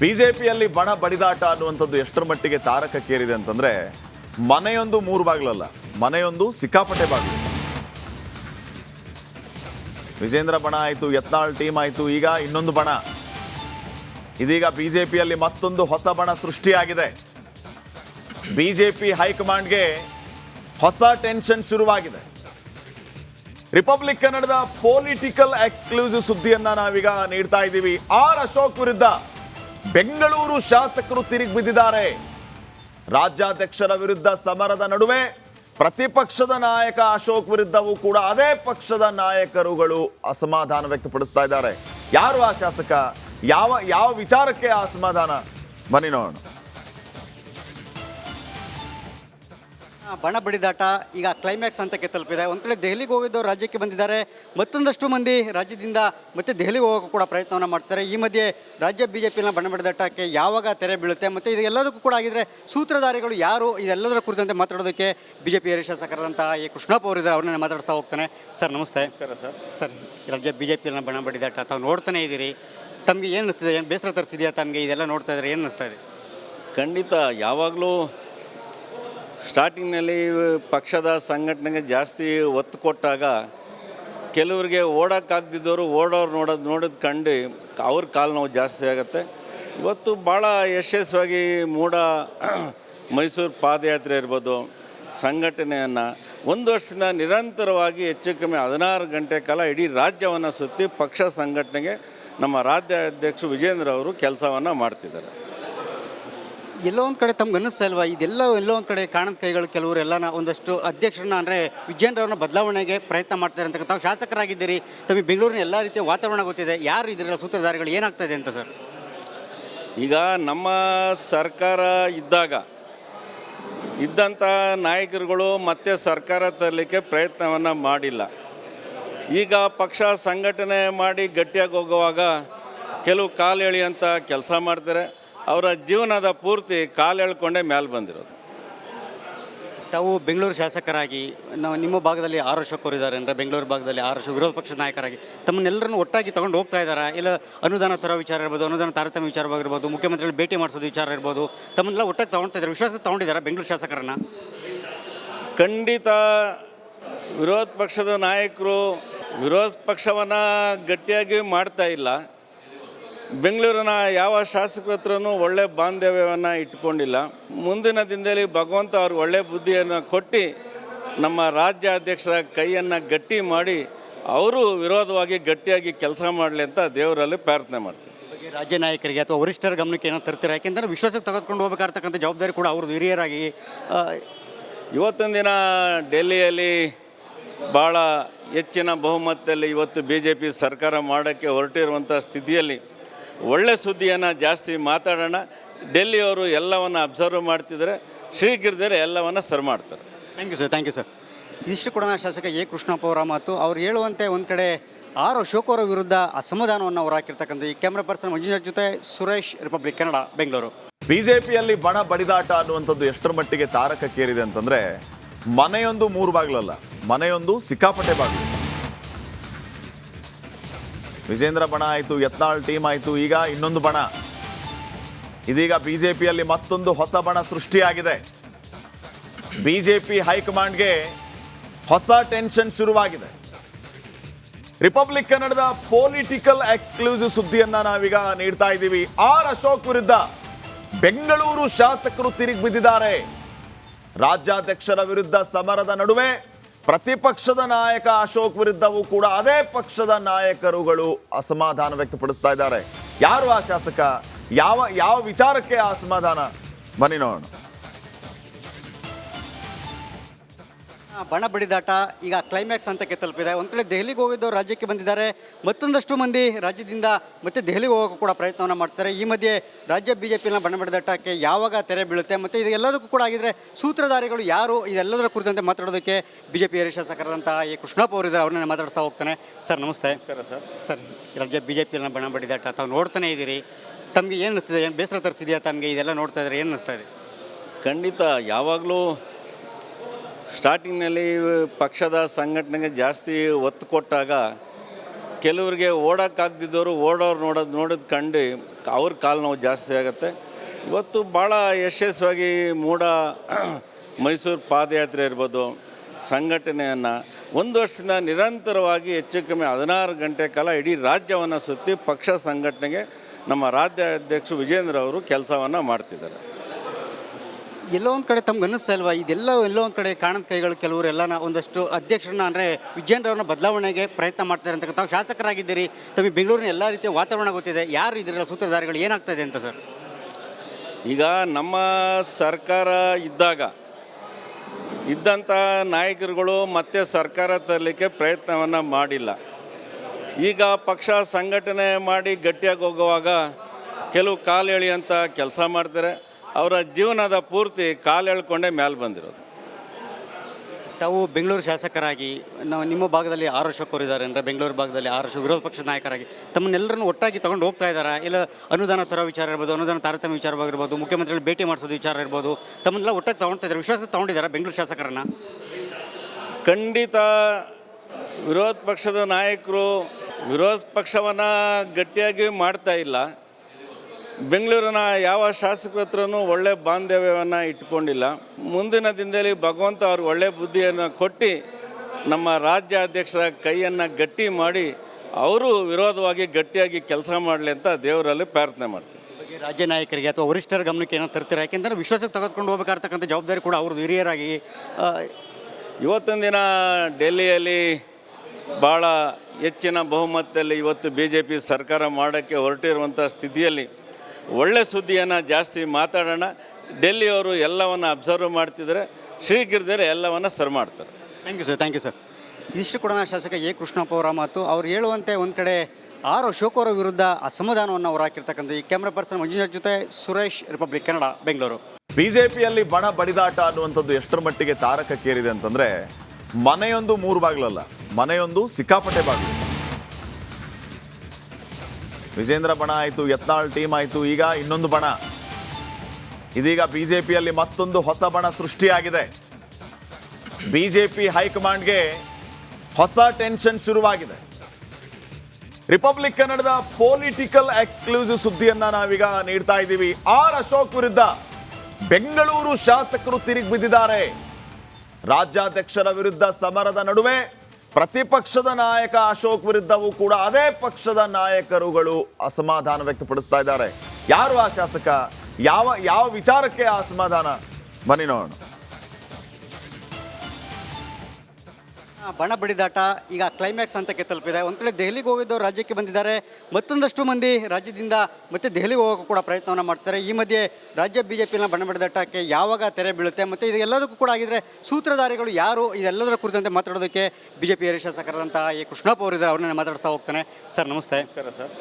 ಬಿಜೆಪಿಯಲ್ಲಿ ಬಣ ಬಡಿದಾಟ ಅನ್ನುವಂಥದ್ದು ಎಷ್ಟರ ಮಟ್ಟಿಗೆ ತಾರಕಕ್ಕೇರಿದೆ ಅಂತಂದ್ರೆ, ಮನೆಯೊಂದು ಮೂರು ಬಾಗಿಲಲ್ಲ, ಮನೆಯೊಂದು ಸಿಕ್ಕಾಪಟ್ಟೆ ಬಾಗಿಲು. ವಿಜೇಂದ್ರ ಬಣ ಆಯಿತು, ಯತ್ನಾಳ್ ಟೀಮ್ ಆಯಿತು, ಈಗ ಇನ್ನೊಂದು ಬಣ. ಇದೀಗ ಬಿಜೆಪಿಯಲ್ಲಿ ಮತ್ತೊಂದು ಹೊಸ ಬಣ ಸೃಷ್ಟಿಯಾಗಿದೆ. ಬಿಜೆಪಿ ಹೈಕಮಾಂಡ್ಗೆ ಹೊಸ ಟೆನ್ಷನ್ ಶುರುವಾಗಿದೆ. ರಿಪಬ್ಲಿಕ್ ಕನ್ನಡದ ಪೊಲಿಟಿಕಲ್ ಎಕ್ಸ್ಕ್ಲೂಸಿವ್ ಸುದ್ದಿಯನ್ನ ನಾವೀಗ ನೀಡ್ತಾ ಇದ್ದೀವಿ. ಆರ್ ಅಶೋಕ್ ವಿರುದ್ಧ ಬೆಂಗಳೂರು ಶಾಸಕರು ತಿರುಗಿ ಬಿದ್ದಿದ್ದಾರೆ. ರಾಜ್ಯಾಧ್ಯಕ್ಷರ ವಿರುದ್ಧ ಸಮರದ ನಡುವೆ ಪ್ರತಿಪಕ್ಷದ ನಾಯಕ ಅಶೋಕ್ ವಿರುದ್ಧವೂ ಕೂಡ ಅದೇ ಪಕ್ಷದ ನಾಯಕರುಗಳು ಅಸಮಾಧಾನ ವ್ಯಕ್ತಪಡಿಸ್ತಾ ಇದ್ದಾರೆ. ಯಾರು ಆ ಶಾಸಕ? ಯಾವ ಯಾವ ವಿಚಾರಕ್ಕೆ ಅಸಮಾಧಾನ? ಬನ್ನಿ ನೋಡೋಣ. ಬಣ ಬಡಿದಾಟ ಈಗ ಕ್ಲೈಮ್ಯಾಕ್ಸ್ ಹಂತಕ್ಕೆ ತಲುಪಿದೆ ಒಂದು ಕಡೆ ದೆಹಲಿಗೆ ಹೋಗಿದ್ದವರು ರಾಜ್ಯಕ್ಕೆ ಬಂದಿದ್ದಾರೆ. ಮತ್ತೊಂದಷ್ಟು ಮಂದಿ ರಾಜ್ಯದಿಂದ ಮತ್ತೆ ದೆಹಲಿಗೆ ಹೋಗೋಕ್ಕೂ ಕೂಡ ಪ್ರಯತ್ನವನ್ನು ಮಾಡ್ತಾರೆ. ಈ ಮಧ್ಯೆ ರಾಜ್ಯ ಬಿ ಜೆ ಪಿನ ಬಣ ಬಡಿದಾಟಕ್ಕೆ ಯಾವಾಗ ತೆರೆ ಬೀಳುತ್ತೆ ಮತ್ತು ಇದೆಲ್ಲದಕ್ಕೂ ಕೂಡ ಆಗಿದ್ರೆ ಸೂತ್ರಧಾರಿಗಳು ಯಾರು? ಇದೆಲ್ಲದರ ಕುರಿತಂತೆ ಮಾತಾಡೋದಕ್ಕೆ ಬಿ ಜೆ ಪಿ ಹಿರಿಯ ಶಾಸಕರಾದಂತಹ ಎ. ಕೃಷ್ಣಪ್ಪ ಅವರಿದ್ದಾರೆ. ಅವ್ರನ್ನ ಮಾತಾಡ್ತಾ ಹೋಗ್ತಾನೆ. ಸರ್ ನಮಸ್ತೆ. ಸರ್. ಸರ್ ರಾಜ್ಯ ಬಿ ಜೆ ಪಿನ ಬಣ ಬಡಿದಾಟ ತಾವು ನೋಡ್ತಾನೆ ಇದ್ದೀರಿ. ತಮಗೆ ಏನು ಅನಿಸ್ತಿದೆ ಏನು ಬೇಸರ ತರಿಸಿದೆಯಾ ತಮಗೆ? ಇದೆಲ್ಲ ನೋಡ್ತಾ ಇದ್ದಾರೆ ಏನು ಅನ್ನಿಸ್ತಾ ಇದೆ? ಖಂಡಿತ ಯಾವಾಗಲೂ ಸ್ಟಾರ್ಟಿಂಗ್ನಲ್ಲಿ ಪಕ್ಷದ ಸಂಘಟನೆಗೆ ಜಾಸ್ತಿ ಒತ್ತು ಕೊಟ್ಟಾಗ ಕೆಲವರಿಗೆ ಓಡೋಕ್ಕಾಗ್ದಿದ್ದವರು ಓಡೋರು ನೋಡೋದು ನೋಡೋದು ಕಂಡು ಅವ್ರ ಕಾಲು ನೋವು ಜಾಸ್ತಿ ಆಗುತ್ತೆ. ಇವತ್ತು ಭಾಳ ಯಶಸ್ವಿಯಾಗಿ ಮೂಡ ಮೈಸೂರು ಪಾದಯಾತ್ರೆ ಇರ್ಬೋದು, ಸಂಘಟನೆಯನ್ನು ಒಂದು ವರ್ಷದಿಂದ ನಿರಂತರವಾಗಿ ಹೆಚ್ಚು ಕಮ್ಮಿ ಹದಿನಾರು ಗಂಟೆ ಕಾಲ ಇಡೀ ರಾಜ್ಯವನ್ನು ಸುತ್ತಿ ಪಕ್ಷ ಸಂಘಟನೆಗೆ ನಮ್ಮ ರಾಜ್ಯಾಧ್ಯಕ್ಷ ವಿಜೇಂದ್ರ ಅವರು ಕೆಲಸವನ್ನು ಮಾಡ್ತಿದ್ದಾರೆ. ಎಲ್ಲೋ ಒಂದು ಕಡೆ ತಮ್ಗೆ ಅನ್ನಿಸ್ತಾ ಇಲ್ವಾ? ಇದೆಲ್ಲ ಎಲ್ಲೋ ಒಂದು ಕಡೆ ಕಾಣದ ಕೈಗಳು ಕೆಲವರು ಎಲ್ಲನ ಒಂದಷ್ಟು ಅಧ್ಯಕ್ಷರನ್ನ ಅಂದರೆ ವಿಜಯೇಂದ್ರವ್ರನ್ನ ಬದಲಾವಣೆಗೆ ಪ್ರಯತ್ನ ಮಾಡ್ತಾರೆ ಅಂತ ತಾವು ಶಾಸಕರಾಗಿದ್ದೀರಿ. ತಮಗೆ ಬೆಂಗಳೂರಿನ ಎಲ್ಲ ರೀತಿಯ ವಾತಾವರಣ ಗೊತ್ತಿದೆ. ಯಾರು ಇದರ ಸೂತ್ರಧಾರಿಗಳು? ಏನಾಗ್ತಾ ಇದೆ ಅಂತ ಸರ್? ಈಗ ನಮ್ಮ ಸರ್ಕಾರ ಇದ್ದಾಗ ಇದ್ದಂಥ ನಾಯಕರುಗಳು ಮತ್ತೆ ಸರ್ಕಾರ ತರಲಿಕ್ಕೆ ಪ್ರಯತ್ನವನ್ನು ಮಾಡಿಲ್ಲ. ಈಗ ಪಕ್ಷ ಸಂಘಟನೆ ಮಾಡಿ ಗಟ್ಟಿಯಾಗಿ ಹೋಗುವಾಗ ಕೆಲವು ಕಾಲು ಎಳೆಯುವಂಥ ಕೆಲಸ ಮಾಡ್ತಾರೆ. ಅವರ ಜೀವನದ ಪೂರ್ತಿ ಕಾಲು ಎಳ್ಕೊಂಡೇ ಮೇಲೆ ಬಂದಿರೋದು. ತಾವು ಬೆಂಗಳೂರು ಶಾಸಕರಾಗಿ ನಾವು ನಿಮ್ಮ ಭಾಗದಲ್ಲಿ ಆರು ವರ್ಷ ಇದ್ದಾರೆ ಅಂದರೆ ಬೆಂಗಳೂರು ಭಾಗದಲ್ಲಿ ಆರು ವರ್ಷ ವಿರೋಧ ಪಕ್ಷದ ನಾಯಕರಾಗಿ ತಮ್ಮನ್ನೆಲ್ಲರನ್ನು ಒಟ್ಟಾಗಿ ತಗೊಂಡು ಹೋಗ್ತಾ ಇದ್ದಾರೆ? ಇಲ್ಲ ಅನುದಾನ ತರೋ ವಿಚಾರ ಇರ್ಬೋದು ಅನುದಾನ ತಾರತಮ್ಯ ವಿಚಾರವಾಗಿರ್ಬೋದು ಮುಖ್ಯಮಂತ್ರಿಗಳು ಭೇಟಿ ಮಾಡಿಸೋದು ವಿಚಾರ ಇರ್ಬೋದು ತಮ್ಮನ್ನೆಲ್ಲ ಒಟ್ಟಾಗಿ ತಗೊಳ್ತಾ ಇದ್ದಾರೆ. ವಿಶ್ವಾಸ ತಗೊಂಡಿದ್ದಾರೆ ಬೆಂಗಳೂರು ಶಾಸಕರನ್ನು? ಖಂಡಿತ ವಿರೋಧ ಪಕ್ಷದ ನಾಯಕರು ವಿರೋಧ ಪಕ್ಷವನ್ನು ಗಟ್ಟಿಯಾಗಿ ಮಾಡ್ತಾ ಇಲ್ಲ. ಬೆಂಗಳೂರಿನ ಯಾವ ಶಾಸಕರ ಹತ್ರನೂ ಒಳ್ಳೆ ಬಾಂಧವ್ಯವನ್ನು ಇಟ್ಕೊಂಡಿಲ್ಲ. ಮುಂದಿನ ದಿನದಲ್ಲಿ ಭಗವಂತ ಅವ್ರಿಗೆ ಒಳ್ಳೆ ಬುದ್ಧಿಯನ್ನು ಕೊಟ್ಟು ನಮ್ಮ ರಾಜ್ಯಾಧ್ಯಕ್ಷರ ಕೈಯನ್ನು ಗಟ್ಟಿ ಮಾಡಿ ಅವರು ವಿರೋಧವಾಗಿ ಗಟ್ಟಿಯಾಗಿ ಕೆಲಸ ಮಾಡಲಿ ಅಂತ ದೇವರಲ್ಲಿ ಪ್ರಾರ್ಥನೆ ಮಾಡ್ತೀವಿ. ರಾಜ್ಯ ನಾಯಕರಿಗೆ ಅಥವಾ ವರಿಷ್ಠರ ಗಮನಕ್ಕೆ ಏನೋ ತರ್ತೀರಾ? ಯಾಕೆಂದರೆ ವಿಶ್ವಾಸಕ್ಕೆ ತೆಗೆದುಕೊಂಡು ಹೋಗಬೇಕಾಗಿರ್ತಕ್ಕಂಥ ಜವಾಬ್ದಾರಿ ಕೂಡ ಅವ್ರದ್ದು ಹಿರಿಯರಾಗಿ ಇವತ್ತಿನ ಇವತ್ತೊಂದು ದಿನ ಡೆಲ್ಲಿಯಲ್ಲಿ ಭಾಳ ಹೆಚ್ಚಿನ ಬಹುಮತದಲ್ಲಿ ಇವತ್ತು ಬಿ ಜೆ ಪಿ ಸರ್ಕಾರ ಮಾಡೋಕ್ಕೆ ಹೊರಟಿರುವಂಥ ಸ್ಥಿತಿಯಲ್ಲಿ ಒಳ್ಳೆ ಸುದ್ದಿಯನ್ನು ಜಾಸ್ತಿ ಮಾತಾಡೋಣ. ಡೆಲ್ಲಿಯವರು ಎಲ್ಲವನ್ನು ಅಬ್ಸರ್ವ್ ಮಾಡ್ತಿದ್ದಾರೆ. ಶೀಘ್ರದಲ್ಲಿ ಎಲ್ಲವನ್ನು ಸರ್ ಮಾಡ್ತಾರೆ. Thank you sir thank you sir ಇದಿಷ್ಟು ಕೂಡ ಶಾಸಕ ಎ. ಕೃಷ್ಣಪ್ಪ ಅವರ ಮಾತು. ಅವ್ರು ಹೇಳುವಂತೆ ಒಂದು ಕಡೆ ಆರ್ ಅಶೋಕ್ ಅವರ ವಿರುದ್ಧ ಅಸಮಾಧಾನವನ್ನು ಅವರು ಹಾಕಿರ್ತಕ್ಕಂಥ ಈ ಕ್ಯಾಮ್ರಾ ಪರ್ಸನ್ ಮಂಜುನಾಥ್ ಜೊತೆ ಸುರೇಶ್ ರಿಪಬ್ಲಿಕ್ ಕನ್ನಡ ಬೆಂಗಳೂರು ಬಿಜೆಪಿಯಲ್ಲಿ ಬಣ ಬಡಿದಾಟ ಅನ್ನುವಂಥದ್ದು ಎಷ್ಟರ ಮಟ್ಟಿಗೆ ತಾರಕಕ್ಕೇರಿದೆ ಅಂತಂದರೆ ಮನೆಯೊಂದು ಮೂರು ಬಾಗಿಲಲ್ಲ ಮನೆಯೊಂದು ಸಿಕ್ಕಾಪಟ್ಟೆ ಬಾಗಿಲು. ವಿಜೇಂದ್ರ ಬಣ ಆಯಿತು, ಯತ್ನಾಳ್ ಟೀಮ್ ಆಯಿತು, ಈಗ ಇನ್ನೊಂದು ಬಣ. ಇದೀಗ ಬಿಜೆಪಿಯಲ್ಲಿ ಮತ್ತೊಂದು ಹೊಸ ಬಣ ಸೃಷ್ಟಿಯಾಗಿದೆ. ಬಿಜೆಪಿ ಹೈಕಮಾಂಡ್ಗೆ ಹೊಸ ಟೆನ್ಷನ್ ಶುರುವಾಗಿದೆ. ರಿಪಬ್ಲಿಕ್ ಕನ್ನಡದ ಪೊಲಿಟಿಕಲ್ ಎಕ್ಸ್ಕ್ಲೂಸಿವ್ ಸುದ್ದಿಯನ್ನ ನಾವೀಗ ನೀಡ್ತಾ ಇದ್ದೀವಿ. ಆರ್ ಅಶೋಕ್ ವಿರುದ್ಧ ಬೆಂಗಳೂರು ಶಾಸಕರು ತಿರುಗಿ ಬಿದ್ದಿದ್ದಾರೆ. ರಾಜ್ಯಾಧ್ಯಕ್ಷರ ವಿರುದ್ಧ ಸಮರದ ನಡುವೆ ಪ್ರತಿಪಕ್ಷದ ನಾಯಕ ಅಶೋಕ್ ವಿರುದ್ಧವೂ ಕೂಡ ಅದೇ ಪಕ್ಷದ ನಾಯಕರುಗಳು ಅಸಮಾಧಾನ ವ್ಯಕ್ತಪಡಿಸ್ತಾ ಇದ್ದಾರೆ. ಯಾರು ಆ ಶಾಸಕ? ಯಾವ ಯಾವ ವಿಚಾರಕ್ಕೆ ಅಸಮಾಧಾನ? ಬನ್ನಿ ನೋಡೋಣ. ಬಣ ಬಡಿದಾಟ ಈಗ ಕ್ಲೈಮ್ಯಾಕ್ಸ್ ಹಂತಕ್ಕೆ ತಲುಪಿದೆ ಒಂದು ಕಡೆ ದೆಹಲಿಗೆ ಹೋಗಿದ್ದವರು ರಾಜ್ಯಕ್ಕೆ ಬಂದಿದ್ದಾರೆ. ಮತ್ತೊಂದಷ್ಟು ಮಂದಿ ರಾಜ್ಯದಿಂದ ಮತ್ತೆ ದೆಹಲಿಗೆ ಹೋಗೋಕ್ಕೂ ಕೂಡ ಪ್ರಯತ್ನವನ್ನು ಮಾಡ್ತಾರೆ. ಈ ಮಧ್ಯೆ ರಾಜ್ಯ ಬಿ ಜೆ ಪಿನ ಬಣ ಬಡಿದಾಟಕ್ಕೆ ಯಾವಾಗ ತೆರೆ ಬೀಳುತ್ತೆ ಮತ್ತು ಇದೆಲ್ಲದಕ್ಕೂ ಕೂಡ ಆಗಿದ್ರೆ ಸೂತ್ರಧಾರಿಗಳು ಯಾರು? ಇದೆಲ್ಲದರ ಕುರಿತಂತೆ ಮಾತಾಡೋದಕ್ಕೆ ಬಿ ಜೆ ಪಿ ಹಿರಿಯ ಶಾಸಕರಾದಂತಹ ಈ ಕೃಷ್ಣಪ್ಪ ಅವರಿದ್ದಾರೆ ಅವ್ರನ್ನ ಮಾತಾಡ್ತಾ ಹೋಗ್ತಾನೆ. ಸರ್ ನಮಸ್ತೆ. ಸರ್. ಸರ್ ರಾಜ್ಯ ಬಿ ಜೆ ಪಿನ ಬಣ ಬಡಿದಾಟ ತಾವು ನೋಡ್ತಾನೆ ಇದ್ದೀರಿ. ತಮಗೆ ಏನು ಅನಿಸ್ತಿದೆ ಏನು ಬೇಸರ ತರಿಸಿದೆಯಾ ತಮಗೆ? ಇದೆಲ್ಲ ನೋಡ್ತಾ ಇದ್ದಾರೆ ಏನು ಅನಿಸ್ತಾ ಇದೆ? ಖಂಡಿತ ಯಾವಾಗಲೂ ಸ್ಟಾರ್ಟಿಂಗ್ನಲ್ಲಿ ಪಕ್ಷದ ಸಂಘಟನೆಗೆ ಜಾಸ್ತಿ ಒತ್ತು ಕೊಟ್ಟಾಗ ಕೆಲವರಿಗೆ ಓಡೋಕ್ಕಾಗ್ದಿದ್ದವರು ಓಡೋರು ನೋಡೋದು ನೋಡೋದು ಕಂಡು ಅವ್ರ ಕಾಲು ನೋವು ಜಾಸ್ತಿ ಆಗುತ್ತೆ. ಇವತ್ತು ಭಾಳ ಯಶಸ್ವಿಯಾಗಿ ಮೂಡ ಮೈಸೂರು ಪಾದಯಾತ್ರೆ ಇರ್ಬೋದು, ಸಂಘಟನೆಯನ್ನು ಒಂದು ವರ್ಷದಿಂದ ನಿರಂತರವಾಗಿ ಹೆಚ್ಚು ಕಮ್ಮಿ ಹದಿನಾರು ಗಂಟೆ ಕಾಲ ಇಡೀ ರಾಜ್ಯವನ್ನು ಸುತ್ತಿ ಪಕ್ಷ ಸಂಘಟನೆಗೆ ನಮ್ಮ ರಾಜ್ಯಾಧ್ಯಕ್ಷ ವಿಜೇಂದ್ರ ಅವರು ಕೆಲಸವನ್ನು ಮಾಡ್ತಿದ್ದಾರೆ. ಎಲ್ಲೋ ಒಂದು ಕಡೆ ತಮ್ಗೆ ಅನ್ನಿಸ್ತಾ ಇಲ್ವಾ? ಇದೆಲ್ಲ ಎಲ್ಲೋ ಒಂದು ಕಡೆ ಕಾಣದ ಕೈಗಳು ಕೆಲವರು ಎಲ್ಲನ ಒಂದಷ್ಟು ಅಧ್ಯಕ್ಷರನ್ನ, ಅಂದರೆ ವಿಜಯೇಂದ್ರವ್ರನ್ನ ಬದಲಾವಣೆಗೆ ಪ್ರಯತ್ನ ಮಾಡ್ತಾರೆ ಅಂತಕ್ಕಂಥ ತಾವು ಶಾಸಕರಾಗಿದ್ದೀರಿ. ತಮಗೆ ಬೆಂಗಳೂರಿನ ಎಲ್ಲ ರೀತಿಯ ವಾತಾವರಣ ಗೊತ್ತಿದೆ. ಯಾರು ಇದರ ಸೂತ್ರಧಾರಿಗಳು? ಏನಾಗ್ತದೆ ಅಂತ ಸರ್? ಈಗ ನಮ್ಮ ಸರ್ಕಾರ ಇದ್ದಾಗ ಇದ್ದಂಥ ನಾಯಕರುಗಳು ಮತ್ತೆ ಸರ್ಕಾರ ತರಲಿಕ್ಕೆ ಪ್ರಯತ್ನವನ್ನು ಮಾಡಿಲ್ಲ. ಈಗ ಪಕ್ಷ ಸಂಘಟನೆ ಮಾಡಿ ಗಟ್ಟಿಯಾಗಿ ಹೋಗುವಾಗ ಕೆಲವು ಕಾಲು ಎಳಿಯಂಥ ಕೆಲಸ ಮಾಡ್ತಾರೆ. ಅವರ ಜೀವನದ ಪೂರ್ತಿ ಕಾಲು ಎಳ್ಕೊಂಡೇ ಮೇಲೆ ಬಂದಿರೋದು. ತಾವು ಬೆಂಗಳೂರು ಶಾಸಕರಾಗಿ ನಾವು ನಿಮ್ಮ ಭಾಗದಲ್ಲಿ ಆರು ಇದ್ದಾರೆ ಅಂದರೆ ಬೆಂಗಳೂರು ಭಾಗದಲ್ಲಿ ಆರು ವರ್ಷ ವಿರೋಧ ಪಕ್ಷದ ನಾಯಕರಾಗಿ ತಮ್ಮನ್ನೆಲ್ಲರನ್ನು ಒಟ್ಟಾಗಿ ತಗೊಂಡು ಹೋಗ್ತಾ ಇದ್ದಾರೆ? ಇಲ್ಲ ಅನುದಾನ ತರೋ ವಿಚಾರ ಇರ್ಬೋದು ಅನುದಾನ ತಾರತಮ್ಯ ವಿಚಾರವಾಗಿರ್ಬೋದು ಮುಖ್ಯಮಂತ್ರಿಗಳು ಭೇಟಿ ಮಾಡಿಸೋದು ವಿಚಾರ ಇರ್ಬೋದು ತಮ್ಮನ್ನೆಲ್ಲ ಒಟ್ಟಾಗಿ ತಗೊಳ್ತಾ ಇದ್ದಾರೆ ವಿಶ್ವಾಸ ತಗೊಂಡಿದ್ದಾರೆ ಬೆಂಗಳೂರು ಶಾಸಕರನ್ನು? ಖಂಡಿತ ವಿರೋಧ ಪಕ್ಷದ ನಾಯಕರು ವಿರೋಧ ಪಕ್ಷವನ್ನು ಗಟ್ಟಿಯಾಗಿ ಮಾಡ್ತಾ ಇಲ್ಲ. ಬೆಂಗಳೂರಿನ ಯಾವ ಶಾಸಕರ ಹತ್ರನೂ ಒಳ್ಳೆ ಬಾಂಧವ್ಯವನ್ನು ಇಟ್ಕೊಂಡಿಲ್ಲ. ಮುಂದಿನ ದಿನದಲ್ಲಿ ಭಗವಂತ ಅವ್ರಿಗೆ ಒಳ್ಳೆ ಬುದ್ಧಿಯನ್ನು ಕೊಟ್ಟು ನಮ್ಮ ರಾಜ್ಯಾಧ್ಯಕ್ಷರ ಕೈಯನ್ನು ಗಟ್ಟಿ ಮಾಡಿ ಅವರು ವಿರೋಧವಾಗಿ ಗಟ್ಟಿಯಾಗಿ ಕೆಲಸ ಮಾಡಲಿ ಅಂತ ದೇವರಲ್ಲಿ ಪ್ರಾರ್ಥನೆ ಮಾಡ್ತೀವಿ. ಬಗ್ಗೆ ರಾಜ್ಯ ನಾಯಕರಿಗೆ ಅಥವಾ ವರಿಷ್ಠರ ಗಮನಕ್ಕೆ ಏನೋ ತರ್ತೀರಾ? ಯಾಕೆಂದರೆ ವಿಶ್ವಾಸಕ್ಕೆ ತೆಗೆದುಕೊಂಡು ಹೋಗಬೇಕಾಗ್ತಕ್ಕಂಥ ಜವಾಬ್ದಾರಿ ಕೂಡ ಅವ್ರದ್ದು ಹಿರಿಯರಾಗಿ ಇವತ್ತಿನ ದಿನ ಡೆಲ್ಲಿಯಲ್ಲಿ ಭಾಳ ಹೆಚ್ಚಿನ ಬಹುಮತದಲ್ಲಿ ಇವತ್ತು ಬಿ ಜೆ ಪಿ ಸರ್ಕಾರ ಮಾಡೋಕ್ಕೆ ಹೊರಟಿರುವಂಥ ಸ್ಥಿತಿಯಲ್ಲಿ ಒಳ್ಳೆ ಸುದ್ದಿಯನ್ನು ಜಾಸ್ತಿ ಮಾತಾಡೋಣ. ಡೆಲ್ಲಿಯವರು ಎಲ್ಲವನ್ನು ಅಬ್ಸರ್ವ್ ಮಾಡ್ತಿದ್ದಾರೆ. ಶೀಘ್ರದಲ್ಲೇ ಎಲ್ಲವನ್ನು ಸರ್ ಮಾಡ್ತಾರೆ. Thank you sir thank you sir ಇದಿಷ್ಟು ಕೂಡ ಶಾಸಕ ಎ. ಕೃಷ್ಣಪ್ಪ ಅವರ ಮಾತು. ಅವ್ರು ಹೇಳುವಂತೆ ಒಂದು ಕಡೆ ಆರು ಅಶೋಕ್ ಅವರ ವಿರುದ್ಧ ಅಸಮಾಧಾನವನ್ನು ಅವರು ಹಾಕಿರ್ತಕ್ಕಂಥ ಈ ಕ್ಯಾಮ್ರಾ ಪರ್ಸನ್ ಮಂಜುನಾಥ್ ಜೊತೆ ಸುರೇಶ್ ರಿಪಬ್ಲಿಕ್ ಕನ್ನಡ ಬೆಂಗಳೂರು ಬಿಜೆಪಿಯಲ್ಲಿ ಬಣ ಬಡಿದಾಟ ಅನ್ನುವಂಥದ್ದು ಎಷ್ಟರ ಮಟ್ಟಿಗೆ ತಾರಕಕ್ಕೇರಿದೆ ಅಂತಂದರೆ ಮನೆಯೊಂದು ಮೂರು ಬಾಗಿಲಲ್ಲ ಮನೆಯೊಂದು ಸಿಕ್ಕಾಪಟ್ಟೆ ಬಾಗಿಲು. ವಿಜೇಂದ್ರ ಬಣ ಆಯಿತು, ಯತ್ನಾಳ್ ಟೀಮ್ ಆಯಿತು, ಈಗ ಇನ್ನೊಂದು ಬಣ. ಇದೀಗ ಬಿಜೆಪಿಯಲ್ಲಿ ಮತ್ತೊಂದು ಹೊಸ ಬಣ ಸೃಷ್ಟಿಯಾಗಿದೆ. ಬಿಜೆಪಿ ಹೈಕಮಾಂಡ್ಗೆ ಹೊಸ ಟೆನ್ಷನ್ ಶುರುವಾಗಿದೆ. ರಿಪಬ್ಲಿಕ್ ಕನ್ನಡದ ಪೊಲಿಟಿಕಲ್ ಎಕ್ಸ್ಕ್ಲೂಸಿವ್ ಸುದ್ದಿಯನ್ನ ನಾವೀಗ ನೀಡ್ತಾ ಇದ್ದೀವಿ. ಆರ್ ಅಶೋಕ್ ವಿರುದ್ಧ ಬೆಂಗಳೂರು ಶಾಸಕರು ತಿರುಗಿ ಬಿದ್ದಿದ್ದಾರೆ. ರಾಜ್ಯಾಧ್ಯಕ್ಷರ ವಿರುದ್ಧ ಸಮರದ ನಡುವೆ ಪ್ರತಿಪಕ್ಷದ ನಾಯಕ ಅಶೋಕ್ ವಿರುದ್ಧವೂ ಕೂಡ ಅದೇ ಪಕ್ಷದ ನಾಯಕರುಗಳು ಅಸಮಾಧಾನ ವ್ಯಕ್ತಪಡಿಸ್ತಾ ಇದ್ದಾರೆ. ಯಾರು ಆ ಶಾಸಕ? ಯಾವ ಯಾವ ವಿಚಾರಕ್ಕೆ ಅಸಮಾಧಾನ? ಬನ್ನಿ ನೋಡೋಣ. ಬಣ ಬಡಿದಾಟ ಈಗ ಕ್ಲೈಮ್ಯಾಕ್ಸ್ ಹಂತಕ್ಕೆ ತಲುಪಿದೆ ಒಂದು ಕಡೆ ದೆಹಲಿಗೆ ಹೋಗಿದ್ದವರು ರಾಜ್ಯಕ್ಕೆ ಬಂದಿದ್ದಾರೆ. ಮತ್ತೊಂದಷ್ಟು ಮಂದಿ ರಾಜ್ಯದಿಂದ ಮತ್ತೆ ದೆಹಲಿಗೆ ಹೋಗೋಕ್ಕೂ ಕೂಡ ಪ್ರಯತ್ನವನ್ನು ಮಾಡ್ತಾರೆ. ಈ ಮಧ್ಯೆ ರಾಜ್ಯ ಬಿ ಜೆ ಪಿನ ಬಣ ಬಡಿದಾಟಕ್ಕೆ ಯಾವಾಗ ತೆರೆ ಬೀಳುತ್ತೆ ಮತ್ತು ಇದೆಲ್ಲದಕ್ಕೂ ಕೂಡ ಆಗಿದ್ರೆ ಸೂತ್ರಧಾರಿಗಳು ಯಾರು? ಇದೆಲ್ಲದರ ಕುರಿತಂತೆ ಮಾತಾಡೋದಕ್ಕೆ ಬಿ ಜೆ ಪಿ ಹಿರಿಯ ಶಾಸಕರಾದಂತಹ ಎ ಕೃಷ್ಣಪ್ಪ ಅವರಿದ್ದಾರೆ. ಅವ್ರನ್ನ ಮಾತಾಡ್ತಾ ಹೋಗ್ತಾನೆ. ಸರ್, ನಮಸ್ತೆ. ನಮಸ್ಕಾರ ಸರ್.